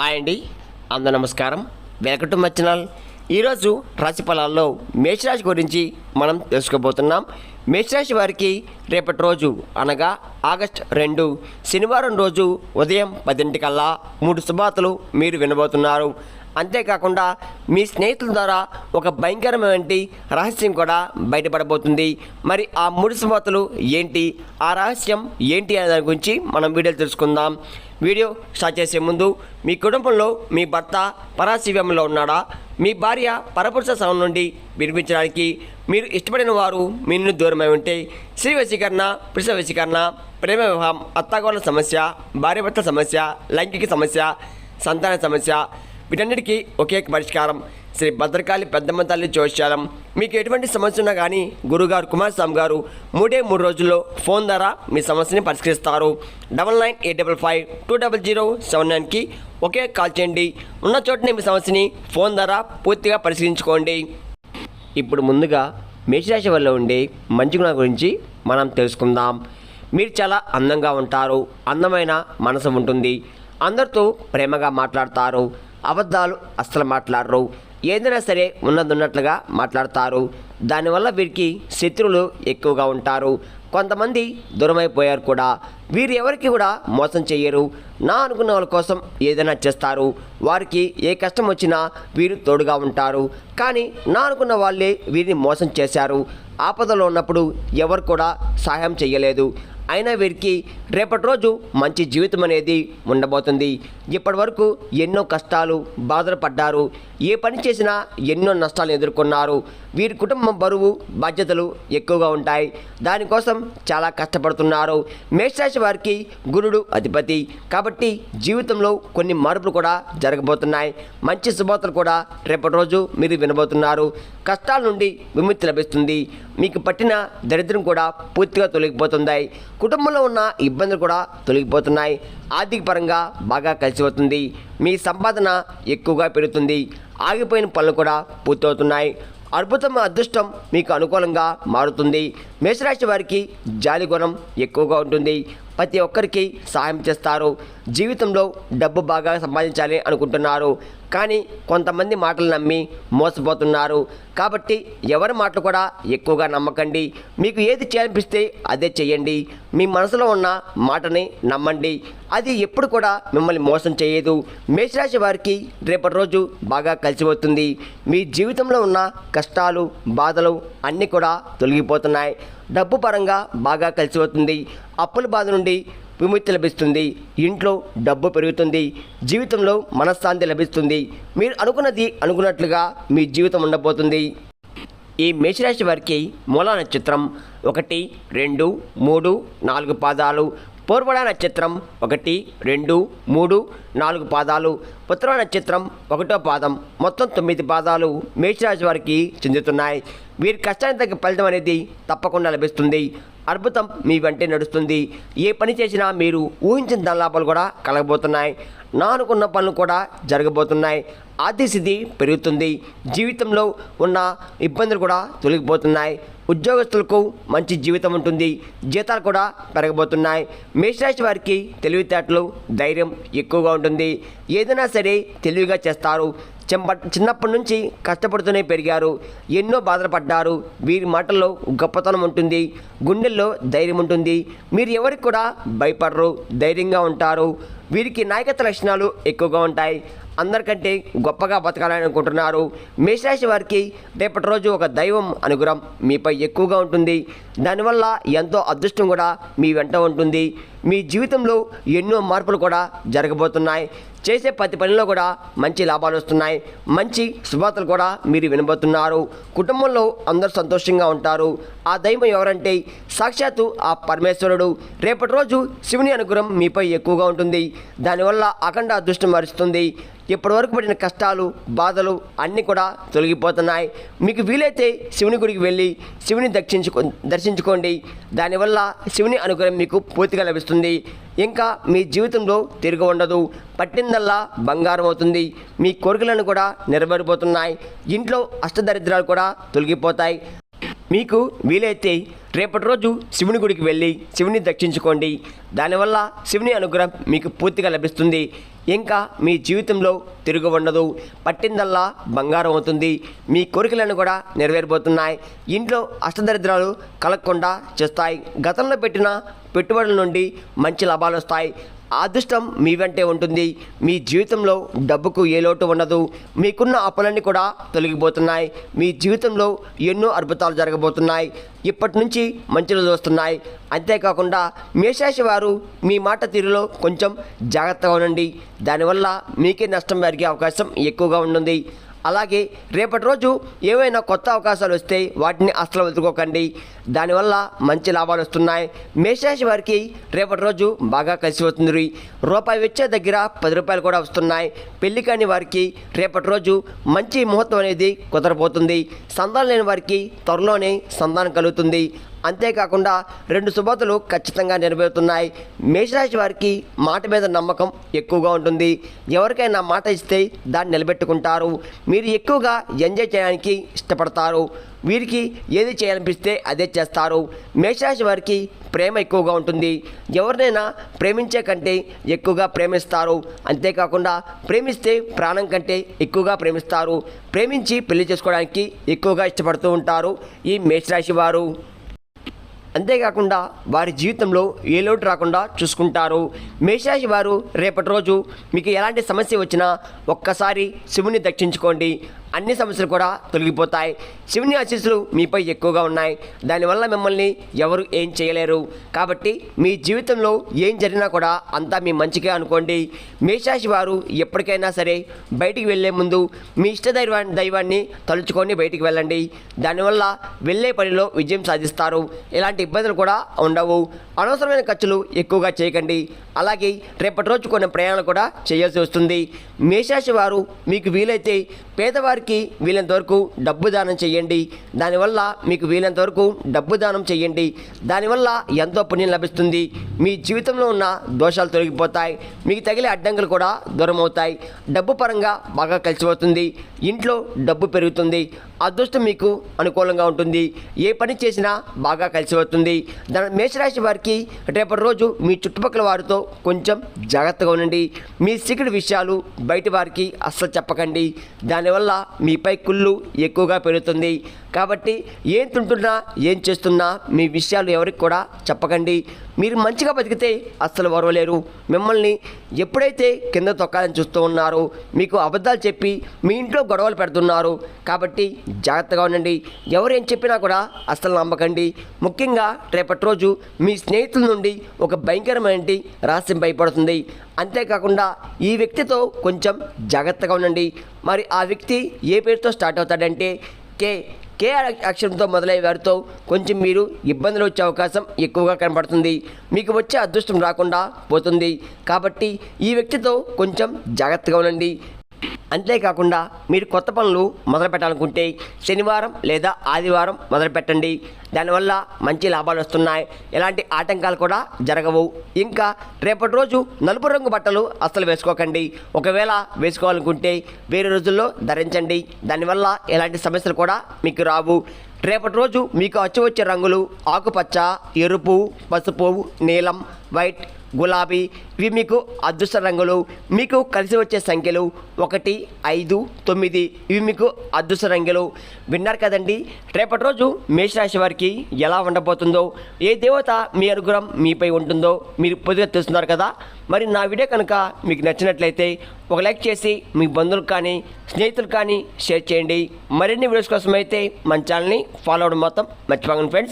Hi అండి. అందరూ నమస్కారం. Welcome to my channel. ఈరోజు రాశి ఫలాల్లో మేషరాశి గురించి మనం తెలుసుకోబోతున్నాం. మేషరాశి వారికి రేపటి రోజు అనగా ఆగస్ట్ రెండు శనివారం రోజు ఉదయం పదింటికల్లా మూడు శుభార్తలు మీరు వినబోతున్నారు. అంతేకాకుండా మీ స్నేహితుల ద్వారా ఒక భయంకరమైన రహస్యం కూడా బయటపడబోతుంది. మరి ఆ మూడు శుభార్తలు ఏంటి? ఆ రహస్యం ఏంటి అనే దాని గురించి మనం వీడియోలు తెలుసుకుందాం. వీడియో స్టార్ట్ చేసే ముందు మీ కుటుంబంలో మీ భర్త పరాశివ్యంలో ఉన్నాడా? మీ భార్య పరపురుష సవం నుండి వినిపించడానికి మీరు ఇష్టపడిన వారు మీ నుండి దూరమై ఉంటే స్త్రీ వశీకరణ పురుష వశీకరణ ప్రేమ వివాహం అత్తాగోళ్ళ సమస్య భార్యాభర్తల సమస్య లైంగిక సమస్య సంతాన సమస్య వీటన్నిటికీ ఒకే పరిష్కారం. శ్రీ భద్రకాళి పెద్దమ్మ తల్లి జోష్యాలం మీకు ఎటువంటి సమస్య ఉన్నా కానీ గురుగారు కుమారస్వామి గారు మూడే మూడు రోజుల్లో ఫోన్ ద్వారా మీ సమస్యని పరిష్కరిస్తారు. Double nine eight double five two double zero seven నైన్కి ఒకే కాల్ చేయండి. ఉన్న చోటనే మీ సమస్యని ఫోన్ ద్వారా పూర్తిగా పరిశీలించుకోండి ఇప్పుడు ముందుగా మేషరాశి వల్ల ఉండే మంచి గుణాల గురించి మనం తెలుసుకుందాం. మీరు చాలా అందంగా ఉంటారు. అందమైన మనసు ఉంటుంది. అందరితో ప్రేమగా మాట్లాడతారు. అబద్ధాలు అస్సలు మాట్లాడరు. ఏదైనా సరే ఉన్నది ఉన్నట్లుగా మాట్లాడతారు. దానివల్ల వీరికి శత్రువులు ఎక్కువగా ఉంటారు. కొంతమంది దూరమైపోయారు కూడా. వీరు ఎవరికి కూడా మోసం చేయరు నా అనుకున్న వాళ్ళ కోసం ఏదైనా చేస్తారు. వారికి ఏ కష్టం వచ్చినా వీరు తోడుగా ఉంటారు. కానీ నా అనుకున్న వాళ్ళే వీరిని మోసం చేశారు. ఆపదలో ఉన్నప్పుడు ఎవరు కూడా సహాయం చేయలేదు అయినా వీరికి రేపటి రోజు మంచి జీవితం అనేది ఉండబోతుంది. ఇప్పటి వరకు ఎన్నో కష్టాలు బాధలు పడ్డారు. ఏ పని చేసినా ఎన్నో నష్టాలు ఎదుర్కొన్నారు. వీరి కుటుంబం బరువు బాధ్యతలు ఎక్కువగా ఉంటాయి. దానికోసం చాలా కష్టపడుతున్నారు. మేషరాశి వారికి గురుడు అధిపతి. కాబట్టి జీవితంలో కొన్ని మార్పులు కూడా జరగబోతున్నాయి. మంచి శుభార్తలు కూడా రేపటి రోజు మీరు వినబోతున్నారు. కష్టాల నుండి విముక్తి లభిస్తుంది. మీకు పట్టిన దరిద్రం కూడా పూర్తిగా తొలగిపోతుంది కుటుంబంలో ఉన్న ఇబ్బందులు కూడా తొలగిపోతున్నాయి. ఆర్థిక పరంగా బాగా కలిసి వస్తుంది. మీ సంపాదన ఎక్కువగా పెరుగుతుంది. ఆగిపోయిన పనులు కూడా పూర్తవుతున్నాయి. అద్భుతం అదృష్టం మీకు అనుకూలంగా మారుతుంది. మేషరాశి వారికి జాలి గుణం ఎక్కువగా ఉంటుంది. ప్రతి ఒక్కరికి సహాయం చేస్తారు. జీవితంలో డబ్బు బాగా సంపాదించాలి అనుకుంటున్నారు. కానీ కొంతమంది మాటలు నమ్మి మోసపోతున్నారు. కాబట్టి ఎవరి మాటలు కూడా ఎక్కువగా నమ్మకండి. మీకు ఏది చేయాలనిపిస్తే అదే చేయండి. మీ మనసులో ఉన్న మాటని నమ్మండి. అది ఎప్పుడు కూడా మిమ్మల్ని మోసం చేయదు. మేషరాశి వారికి రేపటి రోజు బాగా కలిసి వస్తుంది మీ జీవితంలో ఉన్న కష్టాలు బాధలు అన్నీ కూడా తొలగిపోతున్నాయి. డబ్బు పరంగా బాగా కలిసి వస్తుంది అప్పుల బాధ నుండి విముక్తి లభిస్తుంది. ఇంట్లో డబ్బు పెరుగుతుంది. జీవితంలో మనశ్శాంతి లభిస్తుంది. మీరు అనుకున్నది అనుకున్నట్లుగా మీ జీవితం ఉండబోతుంది. ఈ మేషరాశి వారికి మూలా నక్షత్రం ఒకటి రెండు మూడు నాలుగు పాదాలు. పూర్వడ నక్షత్రం ఒకటి రెండు మూడు నాలుగు పాదాలు. పుత్ర నక్షత్రం ఒకటో పాదం. మొత్తం తొమ్మిది పాదాలు మేషరాశి వారికి చెందుతున్నాయి. వీరి కష్టానికి తగ్గ ఫలితం అనేది తప్పకుండా లభిస్తుంది. అద్భుతం మీ వెంటే నడుస్తుంది. ఏ పని చేసినా మీరు ఊహించిన ధనలాభాలు కూడా కలగబోతున్నాయి. నా అనుకున్న పనులు కూడా జరగబోతున్నాయి. ఆర్థిక స్థితి పెరుగుతుంది. జీవితంలో ఉన్న ఇబ్బందులు కూడా తొలగిపోతున్నాయి. ఉద్యోగస్తులకు మంచి జీవితం ఉంటుంది. జీతాలు కూడా పెరగబోతున్నాయి. మేషరాశి వారికి తెలివితేటలు ధైర్యం ఎక్కువగా ఉంటుంది. ఏదైనా సరే తెలివిగా చేస్తారు. చెంప చిన్నప్పటి నుంచి కష్టపడుతూనే పెరిగారు. ఎన్నో బాధలు పడ్డారు వీరి మాటల్లో గొప్పతనం ఉంటుంది. గుండెల్లో ధైర్యం ఉంటుంది. మీరు ఎవరికి కూడా భయపడరు. ధైర్యంగా ఉంటారు. వీరికి నాయకత్వ లక్షణాలు ఎక్కువగా ఉంటాయి. అందరికంటే గొప్పగా బతకాలని అనుకుంటున్నారు. మేషరాశి వారికి రేపటి రోజు ఒక దైవం అనుగ్రహం మీపై ఎక్కువగా ఉంటుంది. దానివల్ల ఎంతో అదృష్టం కూడా మీ వెంట ఉంటుంది. మీ జీవితంలో ఎన్నో మార్పులు కూడా జరగబోతున్నాయి. చేసే ప్రతి పనిలో కూడా మంచి లాభాలు వస్తున్నాయి. మంచి శుభార్తలు కూడా మీరు వినబోతున్నారు. కుటుంబంలో అందరూ సంతోషంగా ఉంటారు. ఆ దైవం ఎవరంటే సాక్షాత్తు ఆ పరమేశ్వరుడు. రేపటి రోజు శివుని అనుగ్రహం మీపై ఎక్కువగా ఉంటుంది. దానివల్ల అఖండ అదృష్టం వరుస్తుంది. ఇప్పటివరకు పడిన కష్టాలు బాధలు అన్నీ కూడా తొలగిపోతున్నాయి. మీకు వీలైతే శివుని గుడికి వెళ్ళి శివుని దర్శించుకో దర్శించుకోండి. దానివల్ల శివుని అనుగ్రహం మీకు పూర్తిగా లభిస్తుంది. ఇంకా మీ జీవితంలో తిరిగి ఉండదు. పట్టిందల్లా బంగారం అవుతుంది. మీ కోరికలను కూడా నెరవేరిపోతున్నాయి ఇంట్లో అష్టదరిద్రాలు కూడా తొలగిపోతాయి. మీకు వీలైతే రేపటి రోజు శివుని గుడికి వెళ్ళి శివుని దక్షించుకోండి. దానివల్ల శివుని అనుగ్రహం మీకు పూర్తిగా లభిస్తుంది. ఇంకా మీ జీవితంలో తిరుగు ఉండదు పట్టిందల్లా బంగారం అవుతుంది. మీ కోరికలను కూడా నెరవేరిపోతున్నాయి ఇంట్లో అష్టదరిద్రాలు కలగకుండా చేస్తాయి. గతంలో పెట్టిన పెట్టుబడుల నుండి మంచి లాభాలు వస్తాయి. అదృష్టం మీ వెంటే ఉంటుంది. మీ జీవితంలో డబ్బుకు ఏ లోటు ఉండదు. మీకున్న అప్పులన్నీ కూడా తొలగిపోతున్నాయి. మీ జీవితంలో ఎన్నో అద్భుతాలు జరగబోతున్నాయి. ఇప్పటి నుంచి మంచి రోజులు వస్తున్నాయి అంతేకాకుండా మేషాశి వారు మీ మాట తీరులో కొంచెం జాగ్రత్తగా ఉండండి. దానివల్ల మీకే నష్టం జరిగే అవకాశం ఎక్కువగా ఉంటుంది. అలాగే రేపటి రోజు ఏవైనా కొత్త అవకాశాలు వస్తే వాటిని అస్సలు వదులుకోకండి. దానివల్ల మంచి లాభాలు వస్తున్నాయి. మేషరాశి వారికి రేపటి రోజు బాగా కలిసి వస్తుంది. రూపాయి వచ్చే దగ్గర పది రూపాయలు కూడా వస్తున్నాయి. పెళ్ళి కాని వారికి రేపటి రోజు మంచి ముహూర్తం అనేది కుదరబోతుంది. సంతానం లేని వారికి త్వరలోనే సంతానం కలుగుతుంది. అంతేకాకుండా రెండు శుభతలు ఖచ్చితంగా నెరవేరుతున్నాయి. మేషరాశి వారికి మాట మీద నమ్మకం ఎక్కువగా ఉంటుంది. ఎవరికైనా మాట ఇస్తే దాన్ని నిలబెట్టుకుంటారు. మీరు ఎక్కువగా ఎంజాయ్ చేయడానికి ఇష్టపడతారు. వీరికి ఏది చేయాలనిపిస్తే అదే చేస్తారు. మేషరాశి వారికి ప్రేమ ఎక్కువగా ఉంటుంది. ఎవరినైనా ప్రేమించే కంటే ఎక్కువగా ప్రేమిస్తారు. అంతేకాకుండా ప్రేమిస్తే ప్రాణం కంటే ఎక్కువగా ప్రేమిస్తారు. ప్రేమించి పెళ్ళి చేసుకోవడానికి ఎక్కువగా ఇష్టపడుతూ ఉంటారు ఈ మేషరాశి వారు. అంతేకాకుండా వారి జీవితంలో ఏ లోటు రాకుండా చూసుకుంటారు. మేషరాశి వారు రేపటి రోజు మీకు ఎలాంటి సమస్య వచ్చినా ఒక్కసారి శివుని దక్షించుకోండి. అన్ని సమస్యలు కూడా తొలగిపోతాయి. శివుని ఆశీస్సులు మీపై ఎక్కువగా ఉన్నాయి. దానివల్ల మిమ్మల్ని ఎవరు ఏం చేయలేరు. కాబట్టి మీ జీవితంలో ఏం జరిగినా కూడా అంతా మీ మంచిగా అనుకోండి. మేషాశి వారు ఎప్పటికైనా సరే బయటికి వెళ్ళే ముందు మీ ఇష్ట దైవా దైవాన్ని తలుచుకొని బయటికి వెళ్ళండి. దానివల్ల వెళ్ళే పనిలో విజయం సాధిస్తారు. ఎలాంటి ఇబ్బందులు కూడా ఉండవు. అనవసరమైన ఖర్చులు ఎక్కువగా చేయకండి. అలాగే రేపటి రోజు కొన్ని ప్రయాణాలు కూడా చేయాల్సి వస్తుంది. మేషాశి వారు మీకు వీలైతే పేదవారి వారికి వీలైనంత వరకు డబ్బు దానం చేయండి. దానివల్ల మీకు వీలైనంత వరకు డబ్బు దానం చేయండి. దానివల్ల ఎంతో పుణ్యం లభిస్తుంది. మీ జీవితంలో ఉన్న దోషాలు తొలగిపోతాయి. మీకు తగిలే అడ్డంకులు కూడా దూరం అవుతాయి డబ్బు పరంగా బాగా కలిసిపోతుంది. ఇంట్లో డబ్బు పెరుగుతుంది. అదృష్టం మీకు అనుకూలంగా ఉంటుంది. ఏ పని చేసినా బాగా కలిసి వస్తుంది. దాని మేషరాశి వారికి రేపటి రోజు మీ చుట్టుపక్కల వారితో కొంచెం జాగ్రత్తగా ఉండండి. మీ సీక్రెట్ విషయాలు బయట వారికి అస్సలు చెప్పకండి. దానివల్ల మీపై కుళ్ళు ఎక్కువగా పెరుగుతుంది. కాబట్టి ఏం తింటున్నా ఏం చేస్తున్నా మీ విషయాలు ఎవరికి కూడా చెప్పకండి. మీరు మంచిగా బతికితే అస్సలు వరవలేరు. మిమ్మల్ని ఎప్పుడైతే కింద తొక్కాలని చూస్తూ ఉన్నారో మీకు అబద్ధాలు చెప్పి మీ ఇంట్లో గొడవలు పెడుతున్నారు కాబట్టి జాగ్రత్తగా ఉండండి. ఎవరు ఏం చెప్పినా కూడా అస్సలు నమ్మకండి. ముఖ్యంగా రేపటి రోజు మీ స్నేహితుల నుండి ఒక భయంకరమైన రహస్యం భయపడుతుంది. అంతేకాకుండా ఈ వ్యక్తితో కొంచెం జాగ్రత్తగా ఉండండి. మరి ఆ వ్యక్తి ఏ పేరుతో స్టార్ట్ అవుతాడంటే కే కే అక్షరంతో మొదలయ్యే వారితో కొంచెం మీరు ఇబ్బందులు వచ్చే అవకాశం ఎక్కువగా కనపడుతుంది. మీకు వచ్చే అదృష్టం రాకుండా పోతుంది. కాబట్టి ఈ వ్యక్తితో కొంచెం జాగ్రత్తగా ఉండండి. అంతేకాకుండా మీరు కొత్త పనులు మొదలు పెట్టాలనుకుంటే శనివారం లేదా ఆదివారం మొదలు పెట్టండి దానివల్ల మంచి లాభాలు వస్తున్నాయి. ఎలాంటి ఆటంకాలు కూడా జరగవు. ఇంకా రేపటి రోజు నలుపు రంగు బట్టలు అస్సలు వేసుకోకండి. ఒకవేళ వేసుకోవాలనుకుంటే వేరే రోజుల్లో ధరించండి. దానివల్ల ఎలాంటి సమస్యలు కూడా మీకు రావు. రేపటి రోజు మీకు వచ్చి వచ్చే రంగులు ఆకుపచ్చ ఎరుపు పసుపు నీలం వైట్ గులాబీ ఇవి మీకు అదృష్ట రంగులు. మీకు కలిసి వచ్చే సంఖ్యలు ఒకటి ఐదు తొమ్మిది. ఇవి మీకు అదృష్ట రంగులు. విన్నారు కదండి? రేపటి రోజు మేషరాశి వారికి ఎలా ఉండబోతుందో ఏ దేవత మీ అనుగ్రహం మీపై ఉంటుందో మీరు పొద్దుగా తెలుస్తున్నారు కదా? మరి నా వీడియో కనుక మీకు నచ్చినట్లయితే ఒక లైక్ చేసి మీ బంధువులకు కానీ స్నేహితులు కానీ షేర్ చేయండి. మరిన్ని వీడియోస్ కోసం అయితే మన ఛానల్ని ఫాలో అవ్వడం మొత్తం మర్చిపోకండి ఫ్రెండ్స్.